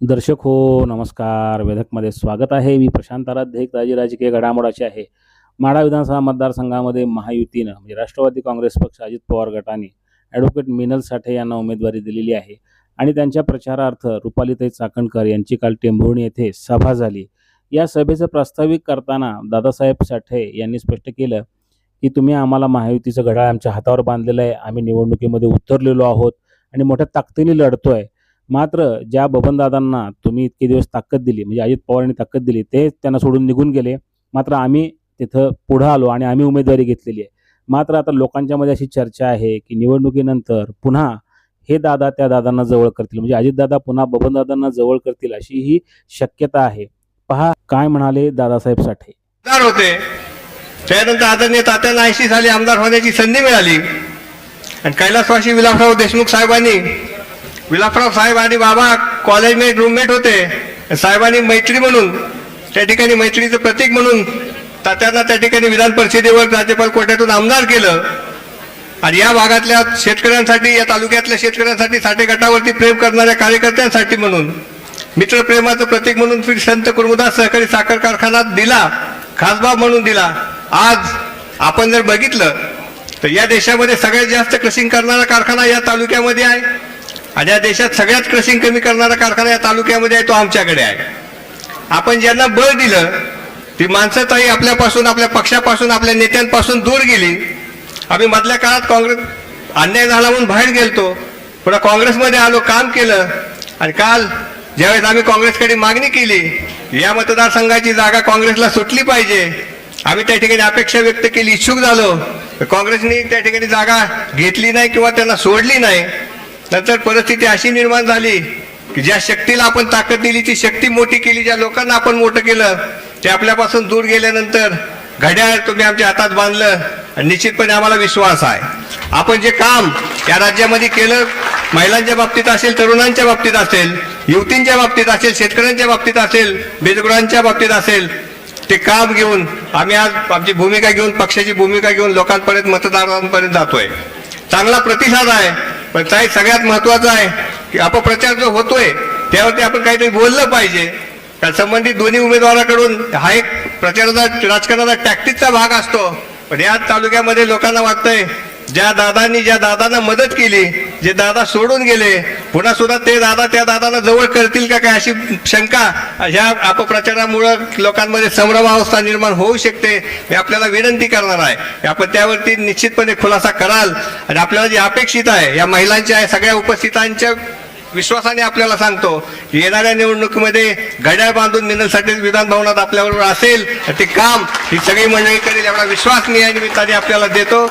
दर्शक हो नमस्कार. वेधकमध्ये स्वागत आहे. मी प्रशांत आराध्य एक ताजी राजकीय घडामोडाची आहे. माढा विधानसभा मतदारसंघामध्ये महायुतीनं म्हणजे राष्ट्रवादी काँग्रेस पक्ष अजित पवार गटाने ॲडव्होकेट मिनल साठे यांना उमेदवारी दिलेली आहे. आणि त्यांच्या प्रचारार्थ रुपालीताई चाकणकर यांची काल टेंभुर्णी येथे सभा झाली. या सभेचं प्रास्ताविक करताना दादासाहेब साठे यांनी स्पष्ट केलं की तुम्ही आम्हाला महायुतीचं घड्याळ आमच्या हातावर बांधलेलं आहे. आम्ही निवडणुकीमध्ये उतरलेलो आहोत आणि मोठ्या ताकदीने लढतो आहे मात्र ज्या बबनदादांना तुम्ही इतके दिवस ताकद दिली म्हणजे अजित पवारांनी ताकद दिली ते त्यांना सोडून निघून गेले. मात्र आम्ही तिथं पुढं आलो आणि आम्ही उमेदवारी घेतलेली आहे. मात्र आता लोकांच्यामध्ये अशी चर्चा आहे की निवडणुकीनंतर पुन्हा हे दादा त्या दादांना जवळ करतील म्हणजे अजितदादा पुन्हा बबनदादांना जवळ करतील अशी ही शक्यता आहे. पहा काय म्हणाले दादासाहेब साठे. होते. त्यानंतर आदरणीय तात्यांना ऐंशी साली आमदार होण्याची संधी मिळाली. आणि कैलासवासी विलासराव देशमुख साहेबांनी विलासराव साहेब आणि बाबा कॉलेजमेट रूममेट होते. साहेबांनी मैत्री म्हणून त्या ठिकाणी मैत्रीचं प्रतीक म्हणून तात्यांना त्या ठिकाणी विधान परिषदेवर राज्यपाल कोट्यातून आमदार केलं. आणि या भागातल्या शेतकऱ्यांसाठी या तालुक्यातल्या शेतकऱ्यांसाठी साठे गटावरती प्रेम करणाऱ्या कार्यकर्त्यांसाठी म्हणून मित्रप्रेमाचं प्रतीक म्हणून श्री संत कुर्मुदास सहकारी साखर कारखाना दिला खासबाब म्हणून दिला. आज आपण जर बघितलं तर या देशामध्ये सगळ्यात जास्त क्रशिंग करणारा कारखाना या तालुक्यामध्ये आहे. आणि या देशात सगळ्यात क्रशिंग कमी करणारा कारखाना या तालुक्यामध्ये आहे तो आमच्याकडे आहे. आपण ज्यांना बळ दिलं ती माणसं ताई आपल्यापासून आपल्या पक्षापासून आपल्या नेत्यांपासून दूर गेली. आम्ही मधल्या काळात काँग्रेस अन्याय झाला म्हणून बाहेर गेलतो. पुन्हा काँग्रेसमध्ये आलो काम केलं. आणि काल ज्यावेळेस आम्ही काँग्रेसकडे मागणी केली या मतदारसंघाची जागा काँग्रेसला सुटली पाहिजे. आम्ही त्या ठिकाणी अपेक्षा व्यक्त केली इच्छुक झालो. तर काँग्रेसने त्या ठिकाणी जागा घेतली नाही किंवा त्यांना सोडली नाही. नंतर परिस्थिती अशी निर्माण झाली की ज्या शक्तीला आपण ताकद दिली ती शक्ती मोठी केली ज्या लोकांना आपण मोठं केलं ते आपल्यापासून दूर गेल्यानंतर घड्याळ तुम्ही आमच्या हातात बांधलं. आणि निश्चितपणे आम्हाला विश्वास आहे. आपण जे काम या राज्यामध्ये केलं महिलांच्या बाबतीत असेल तरुणांच्या बाबतीत असेल युवतींच्या बाबतीत असेल शेतकऱ्यांच्या बाबतीत असेल बेजगुरांच्या बाबतीत असेल ते काम घेऊन आम्ही आज आमची भूमिका घेऊन पक्षाची भूमिका घेऊन लोकांपर्यंत मतदारांपर्यंत जातोय. चांगला प्रतिसाद आहे. पण ताई सगळ्यात महत्वाचं आहे की अपप्रचार जो होतोय त्यावरती आपण काहीतरी बोललं पाहिजे. कारण संबंधित दोन्ही उमेदवाराकडून हा एक प्रचाराचा राजकारणाचा टॅक्टिकचा भाग असतो. पण या तालुक्यामध्ये लोकांना वाटतंय ज्या दादांनी ज्या दादांना मदत केली जे दादा सोडून गेले पुन्हा सुद्धा ते दादा त्या दादाला जवळ करतील का काय अशी शंका? ह्या अपप्रचारामुळं लोकांमध्ये संभ्रमावस्था निर्माण होऊ शकते मी आपल्याला विनंती करणार आहे. आपण त्यावरती निश्चितपणे खुलासा कराल. आणि आपल्याला जे अपेक्षित आहे या महिलांच्या आहे सगळ्या उपस्थितांच्या विश्वासाने आपल्याला सांगतो की येणाऱ्या निवडणुकीमध्ये घड्याळ बांधून मिळण्यासाठी विधान भवनात आपल्याबरोबर असेल तर ते काम ही सगळी मंडळी करेल एवढा विश्वास मी या निमित्ताने आपल्याला देतो.